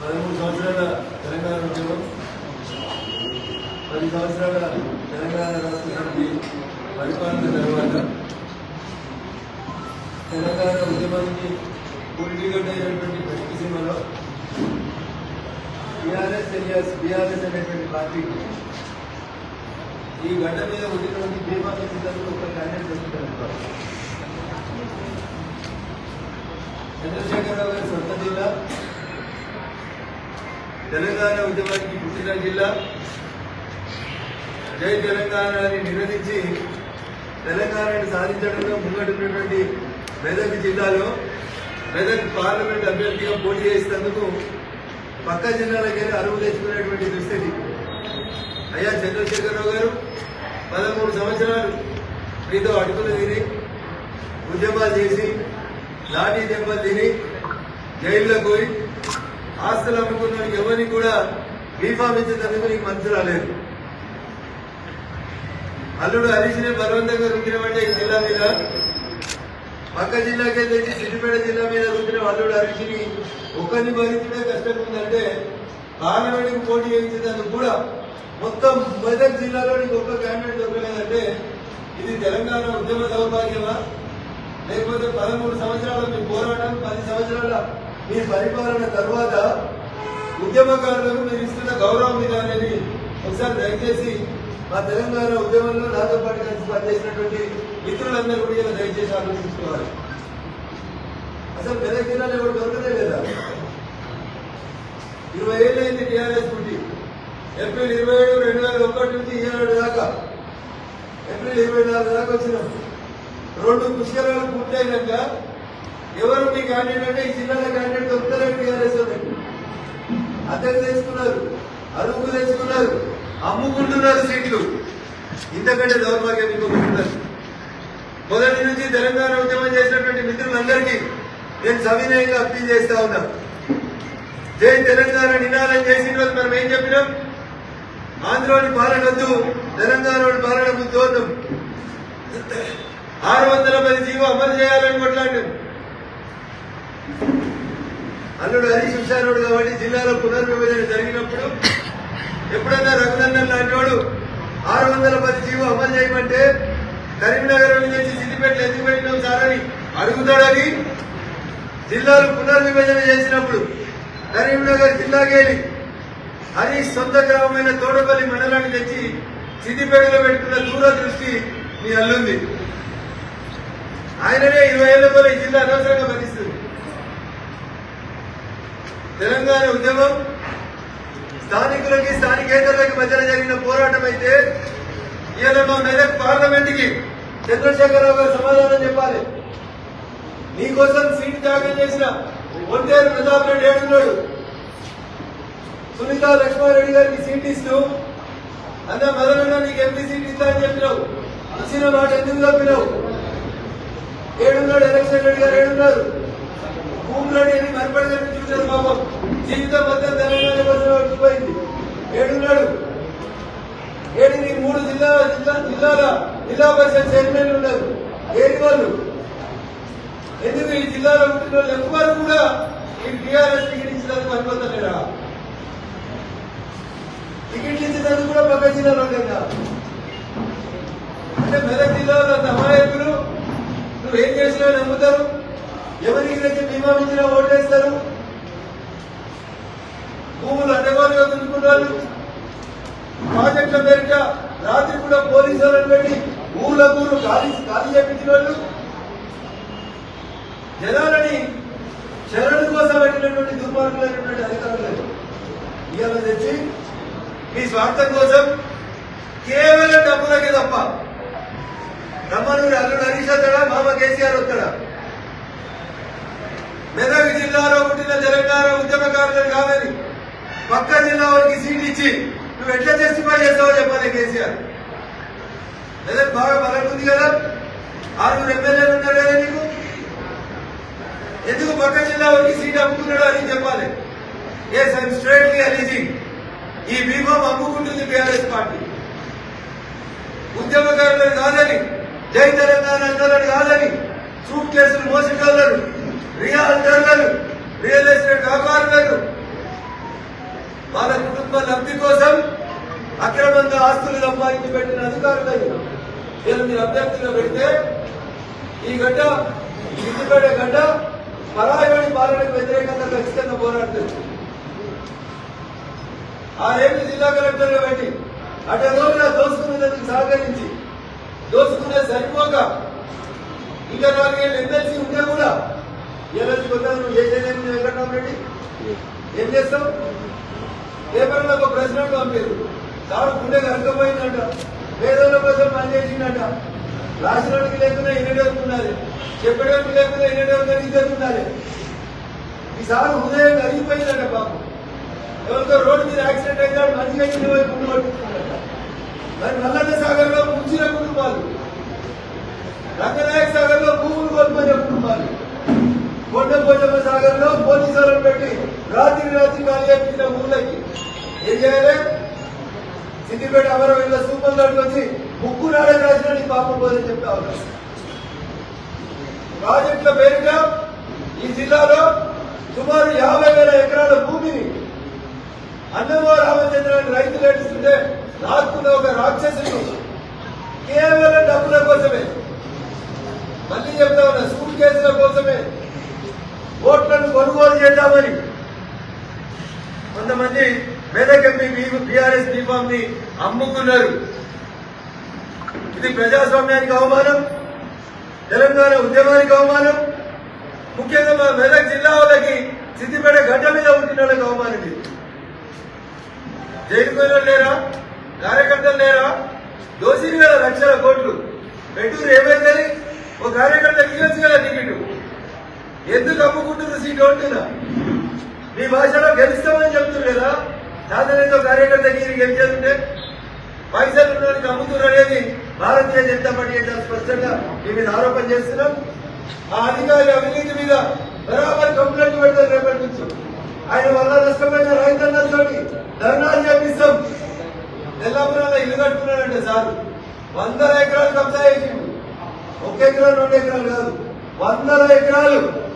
పదమూడు సంవత్సరాల తెలంగాణ ఉద్యమం పది సంవత్సరాల తెలంగాణ రాష్ట్ర సమితి పరిపాలన తర్వాత తెలంగాణ ఉద్యమానికి పురిటిగడ్డ అయినటువంటి బయటి సీమలో టీఆర్ఎస్ ఎలియాస్ బీఆర్ఎస్ అనేటువంటి పార్టీ ఈ గడ్డ మీద ఉన్నటువంటి బీమా సిద్ధాంతం ఒక క్యాండిడేట్ దొరుకుతారు చంద్రశేఖరరావు గారి సొంత జిల్లా తెలంగాణ ఉద్యమానికి పుట్టిన జిల్లా. జై తెలంగాణ అని నిరోధించి తెలంగాణను సాధించడంలో ముంగడున్నటువంటి మెదక్ జిల్లాలో మెదక్ పార్లమెంట్ అభ్యర్థిగా పోటీ చేసినందుకు పక్క జిల్లాలకి అరువు తెచ్చుకునేటువంటి దుస్థితి. అయ్యా చంద్రశేఖరరావు గారు పదమూడు సంవత్సరాలు మీతో అడుగులు తిని ఉద్యమాలు చేసి లాఠీ దెబ్బలు తిని జైల్లో పోయి ఆస్తులు అమ్ముకున్న ఎవరిని కూడా బీఫామ్ ఇచ్చేందుకు నీకు మంచి రాలేదు. అల్లుడు హరీష్ని బలవంతంగా రుద్దినమంటే ఈ జిల్లా మీద పక్క జిల్లాకే తెచ్చి సిద్దిపేట జిల్లా మీద రుద్దిన అల్లుడు హరీష్ని ఒక్కరిని భరించడే కష్టం ఉందంటే పార్లమెంట్కి పోటీ చేయించేందుకు కూడా మొత్తం మెదక్ జిల్లాలో నీకు ఒక్క క్యాండిడేట్ దొరకలేదంటే ఇది తెలంగాణ ఉద్యమ దౌర్భాగ్యమా? లేకపోతే పదమూడు సంవత్సరాల మీ పోరాటం పది సంవత్సరాల మీ పరిపాలన తర్వాత ఉద్యమకారులకు మీరు ఇస్తున్న గౌరవం మీద ఒకసారి దయచేసి మా తెలంగాణ ఉద్యమంలో నాతో పాటు కలిసి పనిచేసినటువంటి మిత్రులందరూ కూడా దయచేసి ఆలోచించుకోవాలి. అసలు తెలంగాణలో ఎవరు దొరకదే లేదా? ఇరవై ఏళ్ళైంది టీఆర్ఎస్ పుట్టి ఏప్రిల్ ఇరవై ఏడు రెండు వేల ఒకటి నుంచి ఏడు దాకా. ఏప్రిల్ ఇరవై నాలుగు దాకా వచ్చినాం. రెండు పుష్కరాలు పూర్తయినాక ఎవరు మీ క్యాండిడేట్ అంటే ఈ జిల్లాలో క్యాండిడేట్ దొరుకుతారని టీఆర్ఎస్ వాళ్ళకి అద్దెకు తెచ్చుకున్నారు అరుగు తెచ్చుకున్నారు అమ్ముకుంటున్నారు సీట్లు. ఇంతకంటే దౌర్భాగ్యం మీకు మొదటి నుంచి తెలంగాణ ఉద్యమం చేసినటువంటి మిత్రులందరికీ నేను సవినయంగా అప్పీల్ చేస్తా ఉన్నా. జై తెలంగాణ నినాదం చేసిన రోజు మనం ఏం చెప్పినాం? ఆంధ్రోని పాలన వద్దు తెలంగాణలోని పాలన ముద్దోన్నాం ఆరు వందల పది జీవో అమలు చేయాలని కొట్లాడినాం. అల్లుడు హరీష్ హుషారుడు కాబట్టి జిల్లాలో పునర్విభజన జరిగినప్పుడు ఎప్పుడన్నా రఘునందన్ లాంటి వాడు ఆరు వందల పది జీవో అమలు చేయమంటే కరీంనగర్ నుంచి సిద్దిపేటలో ఎందుకు పెట్టినాం సార్ అని అడుగుతాడని జిల్లాలు పునర్విభజన చేసినప్పుడు కరీంనగర్ జిల్లాకెళ్ళి హరీష్ సొంత గ్రామమైన తోడపల్లి మండలాన్ని తెచ్చి సిద్దిపేటలో పెట్టుకున్న దూరదృష్టి మీ అల్లుంది. ఆయననే ఇరవై ఏళ్ళ పోలే జిల్లా అనవసరంగా భరిస్తుంది తెలంగాణ ఉద్యమం స్థానికులకి స్థానికేతరులకి మధ్యన జరిగిన పోరాటం అయితే ఇలా మా మెదక్ పార్లమెంట్కి చంద్రశేఖరరావు గారు సమాధానం చెప్పాలి. నీకోసం సీట్ త్యాగం చేసిన ఒంటేరు ప్రతాప్ రెడ్డి ఏడున్నాడు సునీత లక్ష్మారెడ్డి గారికి సీట్ ఇస్తూ అన్న మదనన్న నీకు ఎంపీ సీట్ ఇస్తా అని చెప్పినావు. ఇచ్చిన మాట ఎందుకు తప్పినావు? ఏడున్నాడు ఎలక్షన్ రెడ్డి గారు ఏడున్నారు భూములని అని మరపడి చూశారు పాపం జీవితం మొత్తం తెలంగాణ కోసం వచ్చిపోయింది ఏడున్నాడు. ఏడు నీ మూడు జిల్లా జిల్లా జిల్లాల జిల్లా పరిషత్ చైర్మన్ ఉన్నారు. ఏడు వాళ్ళు. ఎందుకు ఈ జిల్లాలో ఉంటున్న వాళ్ళు ఎవ్వరు కూడా ఈ టీఆర్ఎస్ టికెట్ ఇచ్చినందుకు అనుకుంటలేరా టికెట్లు ఇచ్చినందుకు కూడా పక్క జిల్లాలో కదా అంటే మెదక్ జిల్లాలో నమాయకులు నువ్వు నువ్వేం చేసినా నమ్ముతారు? ఎవరికి తెచ్చి బీమా ఇచ్చినా ఓటేస్తారు? భూములు అడ్డగోలుగా దున్నుకుంటారు ప్రాజెక్టుల పేరిట రాత్రి కూడా పోలీసు వాళ్ళని పెట్టి ఊళ్ళ ఊరు ఖాళీ ఖాళీ చేపించిన వాళ్ళు జనాలని శరణు కోసం పెట్టినటువంటి దుర్మార్గులైనటువంటి అధికారులు. ఇవాళ తెచ్చి మీ స్వార్థం కోసం కేవలం డబ్బులకే తప్ప. రమ్మనూరి అల్లుడు హరీష్ వస్తాడా మామ కేసీఆర్ వస్తాడా? మెదక్ జిల్లాలో పుట్టిన తెలంగాణ ఉద్యమకారులను కాదని పక్క జిల్లా వారికి సీట్ ఇచ్చి నువ్వు ఎట్లా జస్టిఫై చేస్తావో చెప్పాలి కేసీఆర్. మెదక్ బాగా బలం కదా? ఆరుగురు ఎమ్మెల్యేలు ఉన్నారు కదా నీకు? ఎందుకు పక్క జిల్లా వారికి సీట్ అమ్ముకున్నాడు అని చెప్పాలి. ఎస్ ఐఎమ్ స్ట్రేట్లీ అలీజింగ్ ఈ బీఫామ్ అమ్ముకుంటుంది బీఆర్ఎస్ పార్టీ. ఉద్యమకారులను కాదని జై తెలంగాణ అందరని కాదని సూట్ కేసులు మోసగాళ్ళను వ్యాపారులను వాళ్ళ కుటుంబ లబ్ధి కోసం అక్రమంగా ఆస్తులు సంపాదించి పెట్టిన అధికారులను నేను మీరు అభ్యర్థిగా పెడితే ఈ గడ్డ ఇదిపేట గడ్డ పరాయవాడి పాలనకు వ్యతిరేకంగా ఖచ్చితంగా పోరాడుతుంది. ఆ రేపు జిల్లా కలెక్టర్గా పెట్టి అటు రోజున దోసుకునేందుకు సహకరించి దోసుకునే సరిపోక ఇంకా నాలుగేళ్ళు ఎమ్మెల్సీ ఉంటే కూడా ఎమ్మెల్సీ కొత్త నువ్వు చేసేదేమి వెంకటరామరెడ్డి ఏం చేస్తావు? పేపర్లో ఒక ప్రెసిడెంట్ పంపారు. తాడు గుండె కరకపోయిందంట పేదల కోసం పనిచేసిందంట. రాసినోడికి లేకుండా ఎన్నడేపు ఉండాలి చెప్పడానికి లేకుండా ఎన్నడేపు ఇద్దరు ఉండాలి ఈసారి హృదయం కరిగిపోయిందంట పాపం. ఎవరితో రోడ్డు మీద యాక్సిడెంట్ అయితే మంచిగా ఇచ్చిన వైపు మరి నల్లన్న సాగర్లో ముంచిన కుటుంబాలు. రంగనాయక సాగర్లో భూములు కోల్పోయిన కుటుంబాలు. కొండపోచమ్మ సాగర్లో పోలీసులను పెట్టి రాత్రి రాత్రి ఖాళీ చేపించిన ఊళ్ళకి ఏం చేయాలి? సిద్దిపేట అమరవీళ్ళ సూపర్ గారికి వచ్చి ముక్కు నాడే రాసిన నీ పాపం పోదని చెప్తా ఉన్నారు. ప్రాజెక్టుల పేరుగా ఈ జిల్లాలో సుమారు యాభై వేల ఎకరాల భూమిని అన్నమో రామచంద్రాన్ని రైతులు ఏడుస్తుంటే లాక్కున్న ఒక రాక్షసుని కేవలం డబ్బుల కోసమే. మళ్ళీ చెప్తా ఉన్నా సూట్ కేసుల కోసమే ఓట్లను కొనుగోలు చేద్దామని కొంతమంది మెదక్ ఎంపీ బీఆర్ఎస్ బీఫామ్ని అమ్ముకున్నారు. ఇది ప్రజాస్వామ్యానికి అవమానం తెలంగాణ ఉద్యమానికి అవమానం. ముఖ్యంగా మా మెదక్ జిల్లా వాళ్ళకి సిద్దిపేట గడ్డ మీద ఉంటున్న వాళ్ళకి అవమానం ఇది. జైలు లేరా? కార్యకర్తలు లేరా? దోషిని వేల లక్షల కోట్లు. పెట్టూరు ఏమైందని? ఒక కార్యకర్త ఇవ్వచ్చు కదా టికెట్ ఎందుకు అమ్ముకుంటున్నారు సీట్ ఉంటుందా మీ భాషలో గెలుస్తామని చెప్తున్నారు? కదా సాధారణంగా కార్యకర్త మీరు గెలిచేస్తుంటే పైసలు ఉన్నది అమ్ముతున్నారు అనేది భారతీయ జనతా పార్టీ అయితే స్పష్టంగా మీ మీద ఆరోపణ చేస్తున్నాం. ఆ అధికారి అవినీతి మీద బరాబర్ కంప్లైంట్ పెడతారు రేపటి నుంచి. ఆయన వల్ల నష్టమైన రైతన్నలతో ధర్నాలు చేపిస్తాం. తెల్లపురంలో ఇల్లు కట్టుకున్నాడంటే సార్ వందల ఎకరాలు కబ్జా చేసిండు. ఒక ఎకరాలు రెండు ఎకరాలు కాదు. వందల ఎకరాలు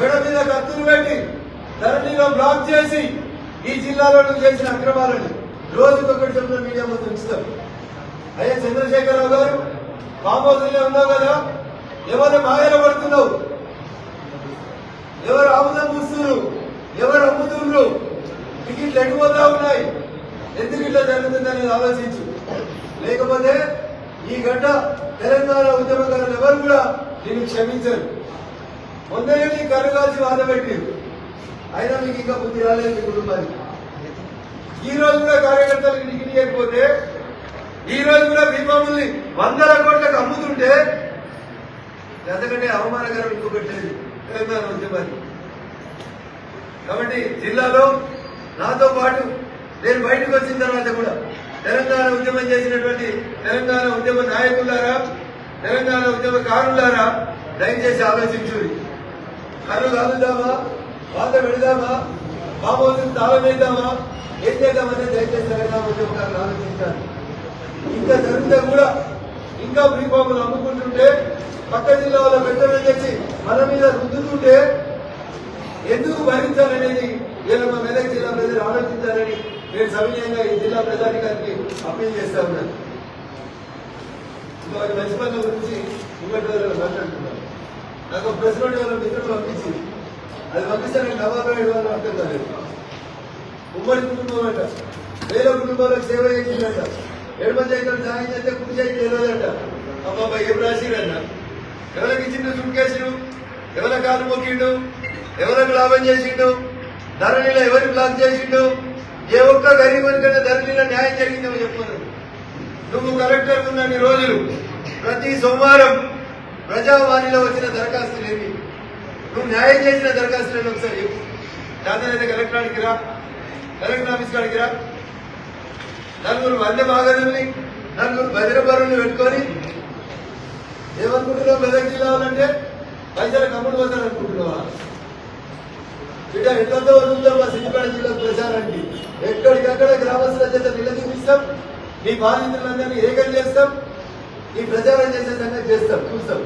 మెడ మీద కత్తులు పెట్టి ధరణిలో బ్లాక్ చేసి ఈ జిల్లాలో చేసిన అక్రమాలని రోజుకొకటి చెప్తున్న మీడియా ముందు ఉంచుతాం అయ్యా చంద్రశేఖరరావు గారు ఫామ్ ఉన్నావు కదా? ఎవరు మాయలో పడుతున్నావు? ఎవరు ఆముదం పూస్తున్నారు? ఎవరు అమ్ముతున్నారు? టికెట్లు ఎటుపోతా ఉన్నాయి. ఎందుకు ఇట్లా జరుగుతుందని ఆలోచించు. లేకపోతే ఈ గడ్డ తెలంగాణ ఉద్యమకారులు ఎవరు కూడా నేను క్షమించరు. మొన్ననే నీ కళ్ళు కాల్చి బాధ పెట్టిరు. అయినా మీకు ఇంకా బుద్ధి రాలేదు మీ కుటుంబానికి. ఈ రోజు కూడా కార్యకర్తలకు టికెట్ ఇవ్వకపోతే ఈ రోజు కూడా బీమాముల్ని వందల కోట్లకు అమ్ముతుంటే ఎందుకంటే అవమానకరం ఇంకొకటి లేదు తెలంగాణ ఉద్యమాన్ని కాబట్టి జిల్లాలో నాతో పాటు నేను బయటకు వచ్చిన తర్వాత కూడా తెలంగాణ ఉద్యమం చేసినటువంటి తెలంగాణ ఉద్యమ నాయకులారా తెలంగాణ ఉద్యమకారులారా దయచేసి ఆలోచించుడి కళ్ళు కాలుదామా బాధ పెడదామా? మామూలు తాళం వేద్దామా ఏం చేద్దామని దయచేసి తెలంగాణ ఉద్యమకారులు ఆలోచించాలి. ఇంకా జరిగితే కూడా ఇంకా భూభాములు అమ్ముకుంటుంటే పక్క జిల్లాలో పెద్దలు తెచ్చి మన మీద రుద్దుతుంటే ఎందుకు భరించాలనేది వీళ్ళ మా మెదక్ జిల్లా ప్రజలు ఆలోచించాలని నేను సవినయంగా ఈ జిల్లా ప్రజాధికారికి అప్పీల్ చేస్తా ఉన్నాను. ఇంకొక మంచి పనుల గురించి ఇంకొకటి మాట్లాడుతున్నాను నాకు ఒక ప్రశ్న వాళ్ళ మిత్రులు పంపించింది అది పంపిస్తే నేను నవాబు ఏడు వాళ్ళు అర్థం కాలేదు ఉమ్మడి కుటుంబం అంట. వేల కుటుంబాలకు సేవ చేసిందంట ఏడు పంచాయతీలు సాయం చేస్తే కుడి చేసి తెలియదంట అమ్మ ఏం రాసిరన్న? ఎవరికి ఇచ్చిండు సుట్కేసుడు ఎవరి కాలు మొక్కిండు? ఎవరికి లాభం చేసిండు? ధరణిలో ఎవరికి బ్లాక్ చేసిండు? ఏ ఒక్క గరీబ్ కన్నా ధరణిలో న్యాయం జరిగిందో చెప్పను నువ్వు కలెక్టర్ ఉన్న రోజులు ప్రతి సోమవారం ప్రజావాణిలో వచ్చిన దరఖాస్తులు ఏమి నువ్వు న్యాయం చేసిన దరఖాస్తులను ఒకసారి చెప్పు. దాంతో కలెక్టరానికి రా. కలెక్టర్ ఆఫీస్ కాడికి రా. నలుగురు వంద భాగాలని నలుగురు భద్రపరుల్ని పెట్టుకొని ఏమనుకుంటున్నావు మెదక్ జిల్లా వాళ్ళంటే పైసలు కమ్ముడు పోతారు అనుకుంటున్నావా బిడ్డ ఎంతో ఉందో మా సిద్దిపేట జిల్లా ప్రచారానికి. ఎక్కడికక్కడ గ్రామస్తుల చేత నిలదీపిస్తాం. నీ బాధితులందరినీ ఏకం చేస్తాం. ఈ ప్రచారం చేసే చేస్తాం చూస్తాం.